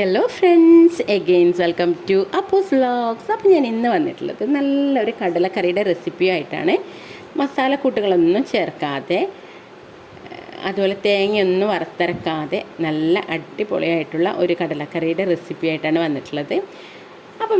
Hello friends again welcome to അപ്പോസ് vlogs അപ്പോൾ ഞാൻ ഇന്ന് വന്നിട്ടുള്ളത് നല്ലൊരു കടലക്കറിയുടെ റെസിപ്പി ആയിട്ടാണ്. മസാലക്കൂട്ടുകളൊന്നും ചേർക്കാതെ അതുപോലെ തേങ്ങയൊന്നും വറുത്തിറക്കാതെ നല്ല അടിപൊളിയായിട്ടുള്ള ഒരു കടലക്കറിയുടെ റെസിപ്പി ആയിട്ടാണ് വന്നിട്ടുള്ളത്. അപ്പോൾ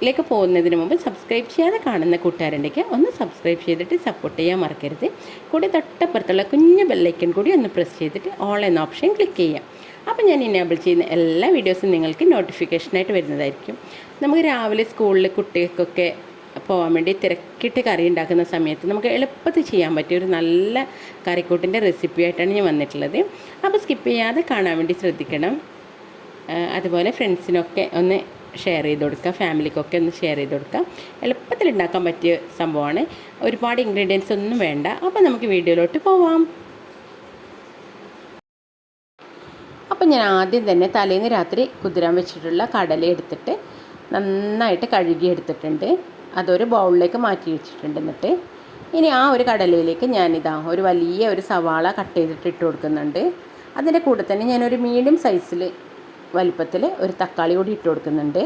വീഡിയോയിലേക്ക് പോകുന്നതിന് മുമ്പ് സബ്സ്ക്രൈബ് ചെയ്യാതെ കാണുന്ന കൂട്ടുകാരുണ്ടെങ്കിൽ ഒന്ന് സബ്സ്ക്രൈബ് ചെയ്തിട്ട് സപ്പോർട്ട് ചെയ്യാൻ മറക്കരുത്. കൂടി തൊട്ടപ്പുറത്തുള്ള കുഞ്ഞു ബെല്ലൈക്കൻ കൂടി ഒന്ന് പ്രസ് ചെയ്തിട്ട് ഓൾ എന്ന ഓപ്ഷൻ ക്ലിക്ക് ചെയ്യാം അപ്പോൾ ഞാൻ ഇനേബിൾ ചെയ്യുന്ന എല്ലാ വീഡിയോസും നിങ്ങൾക്ക് നോട്ടിഫിക്കേഷനായിട്ട് വരുന്നതായിരിക്കും. നമുക്ക് രാവിലെ സ്കൂളിൽ കുട്ടികൾക്കൊക്കെ പോകാൻ വേണ്ടി തിരക്കിട്ട് കറി ഉണ്ടാക്കുന്ന സമയത്ത് നമുക്ക് എളുപ്പത്തിൽ ചെയ്യാൻ പറ്റിയ ഒരു നല്ല കറിക്കൂട്ടിന്റെ റെസിപ്പി ആയിട്ടാണ് ഞാൻ വന്നിട്ടുള്ളത്. അപ്പോൾ സ്കിപ്പ് ചെയ്യാതെ കാണാൻ വേണ്ടി ശ്രദ്ധിക്കണം. അതുപോലെ ഫ്രണ്ട്സിനൊക്കെ ഒന്ന് ഷെയർ ചെയ്ത് കൊടുക്കുക. ഫാമിലിക്കൊക്കെ ഒന്ന് ഷെയർ ചെയ്ത് കൊടുക്കുക. എളുപ്പത്തിൽ ഉണ്ടാക്കാൻ പറ്റിയ സംഭവമാണ്. ഒരുപാട് ഇൻഗ്രീഡിയൻസ് ഒന്നും വേണ്ട. അപ്പോൾ നമുക്ക് വീഡിയോയിലോട്ട് പോവാം. അപ്പം ഞാൻ ആദ്യം തന്നെ തലേന്ന് രാത്രി കുതിരാൻ വെച്ചിട്ടുള്ള കടല എടുത്തിട്ട് നന്നായിട്ട് കഴുകി എടുത്തിട്ടുണ്ട്. അതൊരു ബൗളിലേക്ക് മാറ്റി വെച്ചിട്ടുണ്ട് എന്നിട്ട്. ഇനി ആ ഒരു കടലയിലേക്ക് ഞാനിതാ ഒരു വലിയ ഒരു സവാള കട്ട് ചെയ്തിട്ട് ഇട്ട് കൊടുക്കുന്നുണ്ട്. അതിന്റെ കൂടെ തന്നെ ഞാനൊരു മീഡിയം സൈസിൽ വലിപ്പത്തിൽ ഒരു തക്കാളി കൂടി ഇട്ട് കൊടുക്കുന്നുണ്ട്.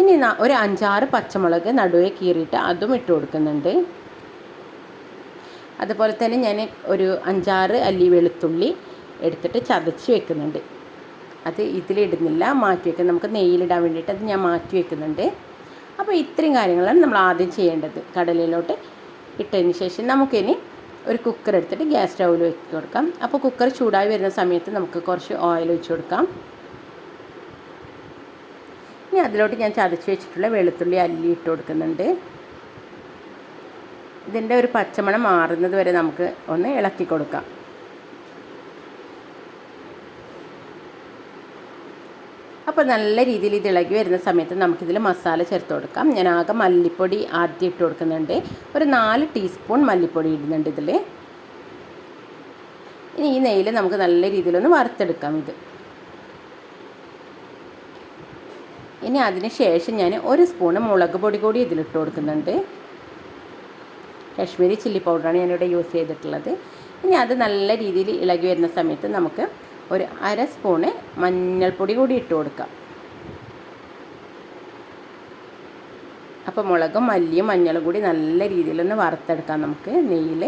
ഇനി ഒരു അഞ്ചാറ് പച്ചമുളക് നടുവേ കീറിയിട്ട് അതും ഇട്ട് കൊടുക്കുന്നുണ്ട്. അതുപോലെ തന്നെ ഞാൻ ഒരു അഞ്ചാറ് അല്ലി വെളുത്തുള്ളി എടുത്തിട്ട് ചതച്ച് വെക്കുന്നുണ്ട്. അത് ഇതിലിടുന്നില്ല മാറ്റി വെക്കുന്നത് നമുക്ക് നെയ്യിലിടാൻ വേണ്ടിയിട്ട് അത് ഞാൻ മാറ്റി വെക്കുന്നുണ്ട്. അപ്പോൾ ഇത്രയും കാര്യങ്ങളാണ് നമ്മൾ ആദ്യം ചെയ്യേണ്ടത്. കടലിലോട്ട് ഇട്ടതിന് ശേഷം നമുക്കിനി ഒരു കുക്കർ എടുത്തിട്ട് ഗ്യാസ് സ്റ്റൗവിൽ വെച്ച് കൊടുക്കാം. അപ്പോൾ കുക്കർ ചൂടായി വരുന്ന സമയത്ത് നമുക്ക് കുറച്ച് ഓയിൽ ഒഴിച്ച് കൊടുക്കാം. ഇനി അതിലോട്ട് ഞാൻ ചതച്ച് വെച്ചിട്ടുള്ള വെളുത്തുള്ളി അല്ലി ഇട്ട് കൊടുക്കുന്നുണ്ട്. ഇതിന്റെ ഒരു പച്ചമണം മാറുന്നത് വരെ നമുക്ക് ഒന്ന് ഇളക്കി കൊടുക്കാം. അപ്പോൾ നല്ല രീതിയിൽ ഇത് ഇളകി വരുന്ന സമയത്ത് നമുക്കിതിൽ മസാല ചേർത്ത് കൊടുക്കാം. ഞാൻ ആകെ മല്ലിപ്പൊടി ആദ്യം ഇട്ട് കൊടുക്കുന്നുണ്ട്. ഒരു നാല് ടീസ്പൂൺ മല്ലിപ്പൊടി ഇടുന്നുണ്ട് ഇതിൽ ഇനി ഈ നെയ്യിൽ നമുക്ക് നല്ല രീതിയിലൊന്ന് വറുത്തെടുക്കാം ഇത്. ഇനി അതിന് ശേഷം ഞാൻ ഒരു സ്പൂണ് മുളക് പൊടി കൂടി ഇതിലിട്ട് കൊടുക്കുന്നുണ്ട്. കാശ്മീരി ചില്ലി പൗഡറാണ് ഞാനിവിടെ യൂസ് ചെയ്തിട്ടുള്ളത്. ഇനി അത് നല്ല രീതിയിൽ ഇളകി വരുന്ന സമയത്ത് നമുക്ക് ഒരു അര സ്പൂണ് മഞ്ഞൾപ്പൊടി കൂടി ഇട്ട് കൊടുക്കാം. അപ്പോൾ മുളകും മല്ലിയും മഞ്ഞളും കൂടി നല്ല രീതിയിലൊന്ന് വറുത്തെടുക്കാം നമുക്ക് നെയ്യിൽ.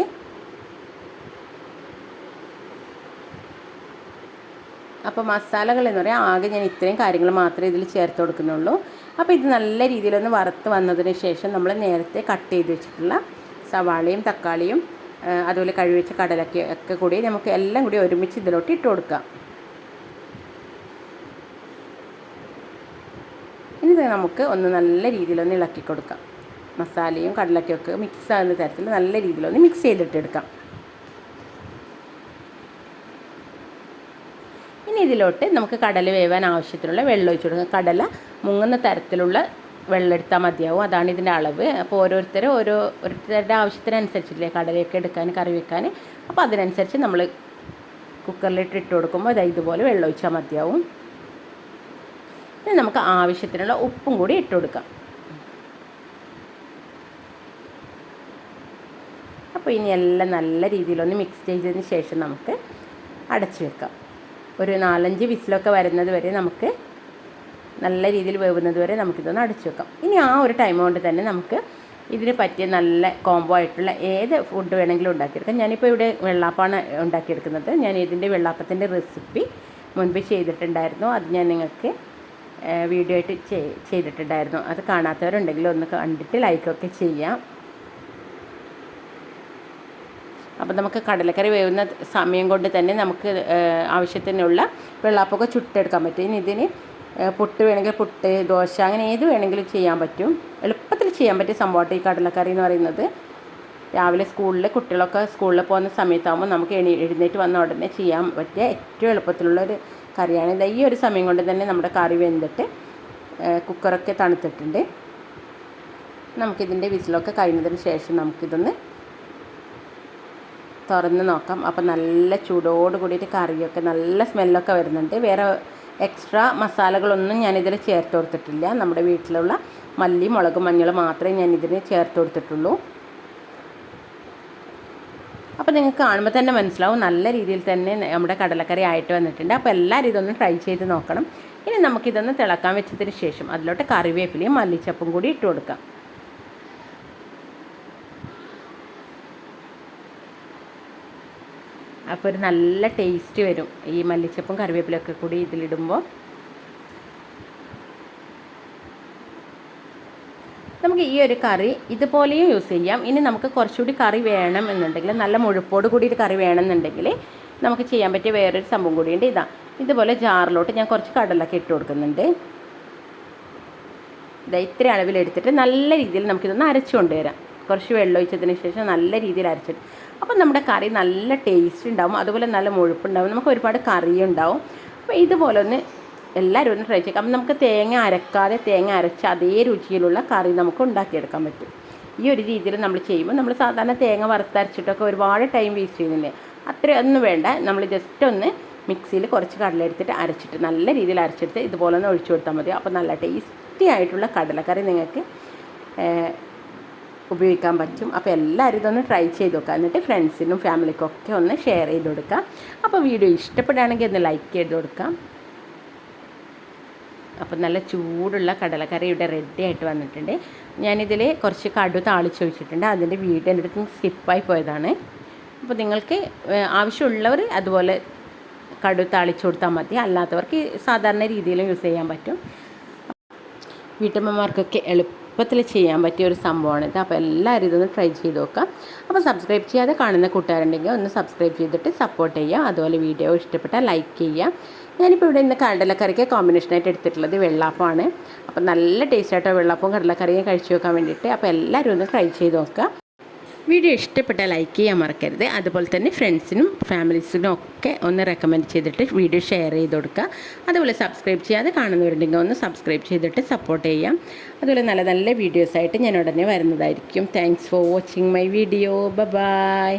അപ്പോൾ മസാലകൾ എന്ന് പറയാൻ ആകെ ഞാൻ ഇത്രയും കാര്യങ്ങൾ മാത്രമേ ഇതിൽ ചേർത്ത് കൊടുക്കുന്നുള്ളൂ. അപ്പോൾ ഇത് നല്ല രീതിയിലൊന്ന് വറുത്ത് വന്നതിന് ശേഷം നമ്മൾ നേരത്തെ കട്ട് ചെയ്ത് വെച്ചിട്ടുള്ള സവാളയും തക്കാളിയും അതുപോലെ കഴിവെച്ച കടലൊക്കെ ഒക്കെ കൂടി നമുക്ക് എല്ലാം കൂടി ഒരുമിച്ച് ഇതിലോട്ട് ഇട്ട് കൊടുക്കാം. ഇനി നമുക്ക് ഒന്ന് നല്ല രീതിയിലൊന്ന് ഇളക്കി കൊടുക്കാം. മസാലയും കടലൊക്കെ മിക്സ് ആകുന്ന തരത്തിൽ നല്ല രീതിയിലൊന്ന് മിക്സ് ചെയ്തിട്ടെടുക്കാം ഇനി ഇതിലോട്ട് നമുക്ക് കടല വേവാൻ ആവശ്യത്തിനുള്ള വെള്ളം ഒഴിച്ചു കൊടുക്കാം. കടല മുങ്ങുന്ന തരത്തിലുള്ള വെള്ളം എടുത്താൽ മതിയാവും. അതാണ് ഇതിന്റെ അളവ്. അപ്പോൾ ഓരോരുത്തർ ഓരോ ഓരോരുത്തരുടെ ആവശ്യത്തിനനുസരിച്ചില്ലേ കടലയൊക്കെ എടുക്കാൻ കറി വെക്കാൻ. അപ്പോൾ അതിനനുസരിച്ച് നമ്മൾ കുക്കറിലിട്ട് ഇട്ട് കൊടുക്കുമ്പോൾ ഇതാ ഇതുപോലെ വെള്ളം ഒഴിച്ചാൽ മതിയാവും. പിന്നെ നമുക്ക് ആവശ്യത്തിനുള്ള ഉപ്പും കൂടി ഇട്ട് കൊടുക്കാം. അപ്പോൾ ഇനി എല്ലാം നല്ല രീതിയിലൊന്ന് മിക്സ് ചെയ്തതിന് ശേഷം നമുക്ക് അടച്ചു വെക്കാം. ഒരു നാലഞ്ച് വിസിലൊക്കെ വരുന്നത് വരെ നമുക്ക് നല്ല രീതിയിൽ വേവുന്നത് വരെ നമുക്കിതൊന്ന് അടച്ചു വെക്കാം. ഇനി ആ ഒരു ടൈം കൊണ്ട് തന്നെ നമുക്ക് ഇതിന് പറ്റിയ നല്ല കോംബോ ആയിട്ടുള്ള ഏത് ഫുഡ് വേണമെങ്കിലും ഉണ്ടാക്കിയെടുക്കാം. ഞാനിപ്പോൾ ഇവിടെ വെള്ളാപ്പാണ് ഉണ്ടാക്കിയെടുക്കുന്നത്. ഞാൻ ഇതിന്റെ വെള്ളാപ്പത്തിന്റെ റെസിപ്പി മുൻപ് ചെയ്തിട്ടുണ്ടായിരുന്നു. അത് ഞാൻ നിങ്ങൾക്ക് വീഡിയോ ആയിട്ട് ചെയ്- ചെയ്തിട്ടുണ്ടായിരുന്നു. അത് കാണാത്തവരുണ്ടെങ്കിൽ ഒന്ന് കണ്ടിട്ട് ലൈക്കൊക്കെ ചെയ്യാം. അപ്പോൾ നമുക്ക് കടലക്കറി വേവുന്ന സമയം കൊണ്ട് തന്നെ നമുക്ക് ആവശ്യത്തിനുള്ള വെള്ളാപ്പൊക്കെ ചുട്ടെടുക്കാൻ പറ്റും. ഇനി ഇതിന് പുട്ട് വേണമെങ്കിൽ പുട്ട് ദോശ അങ്ങനെ ഏത് വേണമെങ്കിലും ചെയ്യാൻ പറ്റും. എളുപ്പത്തിൽ ചെയ്യാൻ പറ്റിയ സംഭവമായിട്ട് ഈ കടലക്കറി എന്ന് പറയുന്നത്. രാവിലെ സ്കൂളിൽ കുട്ടികളൊക്കെ സ്കൂളിൽ പോകുന്ന സമയത്താകുമ്പോൾ നമുക്ക് എണീ എഴുന്നേറ്റ് വന്ന ഉടനെ ചെയ്യാൻ പറ്റിയ ഏറ്റവും എളുപ്പത്തിലുള്ള ഒരു കറിയാണ്. ഇത് ഈ ഒരു സമയം കൊണ്ട് തന്നെ നമ്മുടെ കറി വെന്തിട്ട് കുക്കറൊക്കെ തണുത്തിട്ടുണ്ട്. നമുക്കിതിന്റെ വിസിലൊക്കെ കഴിഞ്ഞതിന് ശേഷം നമുക്കിതൊന്ന് തുറന്ന് നോക്കാം. അപ്പം നല്ല ചൂടോട് കൂടിയിട്ട് കറിയൊക്കെ നല്ല സ്മെല്ലൊക്കെ വരുന്നുണ്ട്. വേറെ എക്സ്ട്രാ മസാലകളൊന്നും ഞാനിതിൽ ചേർത്ത് കൊടുത്തിട്ടില്ല. നമ്മുടെ വീട്ടിലുള്ള മല്ലി മുളക് മഞ്ഞൾ മാത്രമേ ഞാൻ ഇതിന് ചേർത്ത് കൊടുത്തിട്ടുള്ളൂ. അപ്പോൾ നിങ്ങൾക്ക് കാണുമ്പോൾ തന്നെ മനസ്സിലാവും. നല്ല രീതിയിൽ തന്നെ നമ്മുടെ കടലക്കറി ആയിട്ട് വന്നിട്ടുണ്ട്. അപ്പോൾ എല്ലാവരും ഇതൊന്ന് ട്രൈ ചെയ്ത് നോക്കണം. ഇനി നമുക്കിതൊന്ന് തിളക്കാൻ വെച്ചതിന് ശേഷം അതിലോട്ട് കറിവേപ്പിലയും മല്ലിച്ചപ്പും കൂടി ഇട്ട് കൊടുക്കാം. അപ്പോൾ ഒരു നല്ല ടേസ്റ്റ് വരും. ഈ മല്ലിച്ചപ്പും കറിവേപ്പിലൊക്കെ കൂടി ഇതിലിടുമ്പോൾ നമുക്ക് ഈ ഒരു കറി ഇതുപോലെയും യൂസ് ചെയ്യാം. ഇനി നമുക്ക് കുറച്ചുകൂടി കറി വേണം എന്നുണ്ടെങ്കിൽ നല്ല മുഴുപ്പോട് കൂടി ഒരു കറി വേണമെന്നുണ്ടെങ്കിൽ നമുക്ക് ചെയ്യാൻ പറ്റിയ വേറൊരു സംഭവം കൂടിയുണ്ട് ഇതാ ഇതുപോലെ ജാറിലോട്ട് ഞാൻ കുറച്ച് കടലൊക്കെ ഇട്ട് കൊടുക്കുന്നുണ്ട്. ഇതാ ഇത്ര അളവിലെടുത്തിട്ട് നല്ല രീതിയിൽ നമുക്കിതൊന്ന് അരച്ചു കൊണ്ടുവരാം കുറച്ച് വെള്ളം ഒഴിച്ചതിന് ശേഷം നല്ല രീതിയിൽ അരച്ചിട്ട് അപ്പം നമ്മുടെ കറി നല്ല ടേസ്റ്റ് ഉണ്ടാവും. അതുപോലെ നല്ല മുഴുപ്പുണ്ടാവും. നമുക്ക് ഒരുപാട് കറി ഉണ്ടാവും അപ്പോൾ ഇതുപോലെ ഒന്ന് എല്ലാവരും ഒന്ന് ട്രൈ ചെയ്യാം. അപ്പം നമുക്ക് തേങ്ങ അരക്കാതെ തേങ്ങ അരച്ച അതേ രുചിയിലുള്ള കറി നമുക്ക് ഉണ്ടാക്കിയെടുക്കാൻ പറ്റും. ഈ ഒരു രീതിയിൽ നമ്മൾ ചെയ്യുമ്പോൾ നമ്മൾ സാധാരണ തേങ്ങ വറുത്തരച്ചിട്ടൊക്കെ ഒരുപാട് ടൈം വേസ്റ്റ് ചെയ്യുന്നില്ലേ? അത്രയൊന്നും വേണ്ട. നമ്മൾ ജസ്റ്റ് ഒന്ന് മിക്സിയിൽ കുറച്ച് കടല എടുത്തിട്ട് അരച്ചിട്ട് നല്ല രീതിയിൽ അരച്ചെടുത്ത് ഇതുപോലെ ഒന്ന് ഒഴിച്ചു കൊടുത്താൽ മതി. അപ്പോൾ നല്ല ടേസ്റ്റി ആയിട്ടുള്ള കടലക്കറി നിങ്ങൾക്ക് ഉപയോഗിക്കാൻ പറ്റും. അപ്പോൾ എല്ലാവരും ഇതൊന്ന് ട്രൈ ചെയ്ത് നോക്കുക. എന്നിട്ട് ഫ്രണ്ട്സിനും ഫാമിലിക്കും ഒക്കെ ഒന്ന് ഷെയർ ചെയ്ത് കൊടുക്കുക. അപ്പോൾ വീഡിയോ ഇഷ്ടപ്പെടുകയാണെങ്കിൽ ഒന്ന് ലൈക്ക് ചെയ്ത് കൊടുക്കാം അപ്പോൾ നല്ല ചൂടുള്ള കടലക്കറി ഇവിടെ റെഡി ആയിട്ട് വന്നിട്ടുണ്ട്. ഞാനിതിൽ കുറച്ച് കടു താളിച്ച് വെച്ചിട്ടുണ്ട് അതിന്റെ വീഡിയോ എന്റെ അടുത്ത് സ്കിപ്പായി പോയതാണ്. അപ്പോൾ നിങ്ങൾക്ക് ആവശ്യമുള്ളവർ അതുപോലെ കടു താളിച്ച് കൊടുത്താൽ മതി. അല്ലാത്തവർക്ക് സാധാരണ രീതിയിലും യൂസ് ചെയ്യാൻ പറ്റും. വീട്ടമ്മമാർക്കൊക്കെ എളുപ്പത്തിൽ ചെയ്യാൻ പറ്റിയ ഒരു സംഭവമാണ് ഇത്. അപ്പോൾ എല്ലാവരും ഇതൊന്ന് ട്രൈ ചെയ്ത് നോക്കുക. അപ്പോൾ സബ്സ്ക്രൈബ് ചെയ്യാതെ കാണുന്ന കൂട്ടുകാരുണ്ടെങ്കിൽ ഒന്ന് സബ്സ്ക്രൈബ് ചെയ്തിട്ട് സപ്പോർട്ട് ചെയ്യുക. അതുപോലെ വീഡിയോ ഇഷ്ടപ്പെട്ടാൽ ലൈക്ക് ചെയ്യുക. ഞാനിപ്പോൾ ഇവിടെ ഇന്ന് കടലക്കറിക്ക് കോമ്പിനേഷനായിട്ട് എടുത്തിട്ടുള്ളത് വെള്ളാപ്പമാണ്. അപ്പോൾ നല്ല ടേസ്റ്റായിട്ടോ വെള്ളാപ്പവും കടലക്കറിയും കഴിച്ചു നോക്കാൻ വേണ്ടിയിട്ട്. അപ്പോൾ എല്ലാവരും ഒന്ന് ട്രൈ ചെയ്ത് നോക്കുക. വീഡിയോ ഇഷ്ടപ്പെട്ട ലൈക്ക് ചെയ്യാൻ മറക്കരുത്. അതുപോലെ തന്നെ ഫ്രണ്ട്സിനും ഫാമിലീസിനും ഒക്കെ ഒന്ന് റെക്കമെൻഡ് ചെയ്തിട്ട് വീഡിയോ ഷെയർ ചെയ്ത് കൊടുക്കുക. അതുപോലെ സബ്സ്ക്രൈബ് ചെയ്യാതെ കാണുന്നവരുണ്ടെങ്കിൽ ഒന്ന് സബ്സ്ക്രൈബ് ചെയ്തിട്ട് സപ്പോർട്ട് ചെയ്യാം. അതുപോലെ നല്ല നല്ല വീഡിയോസായിട്ട് ഞാൻ ഉടനെ വരുന്നതായിരിക്കും. Thanks for watching my video bye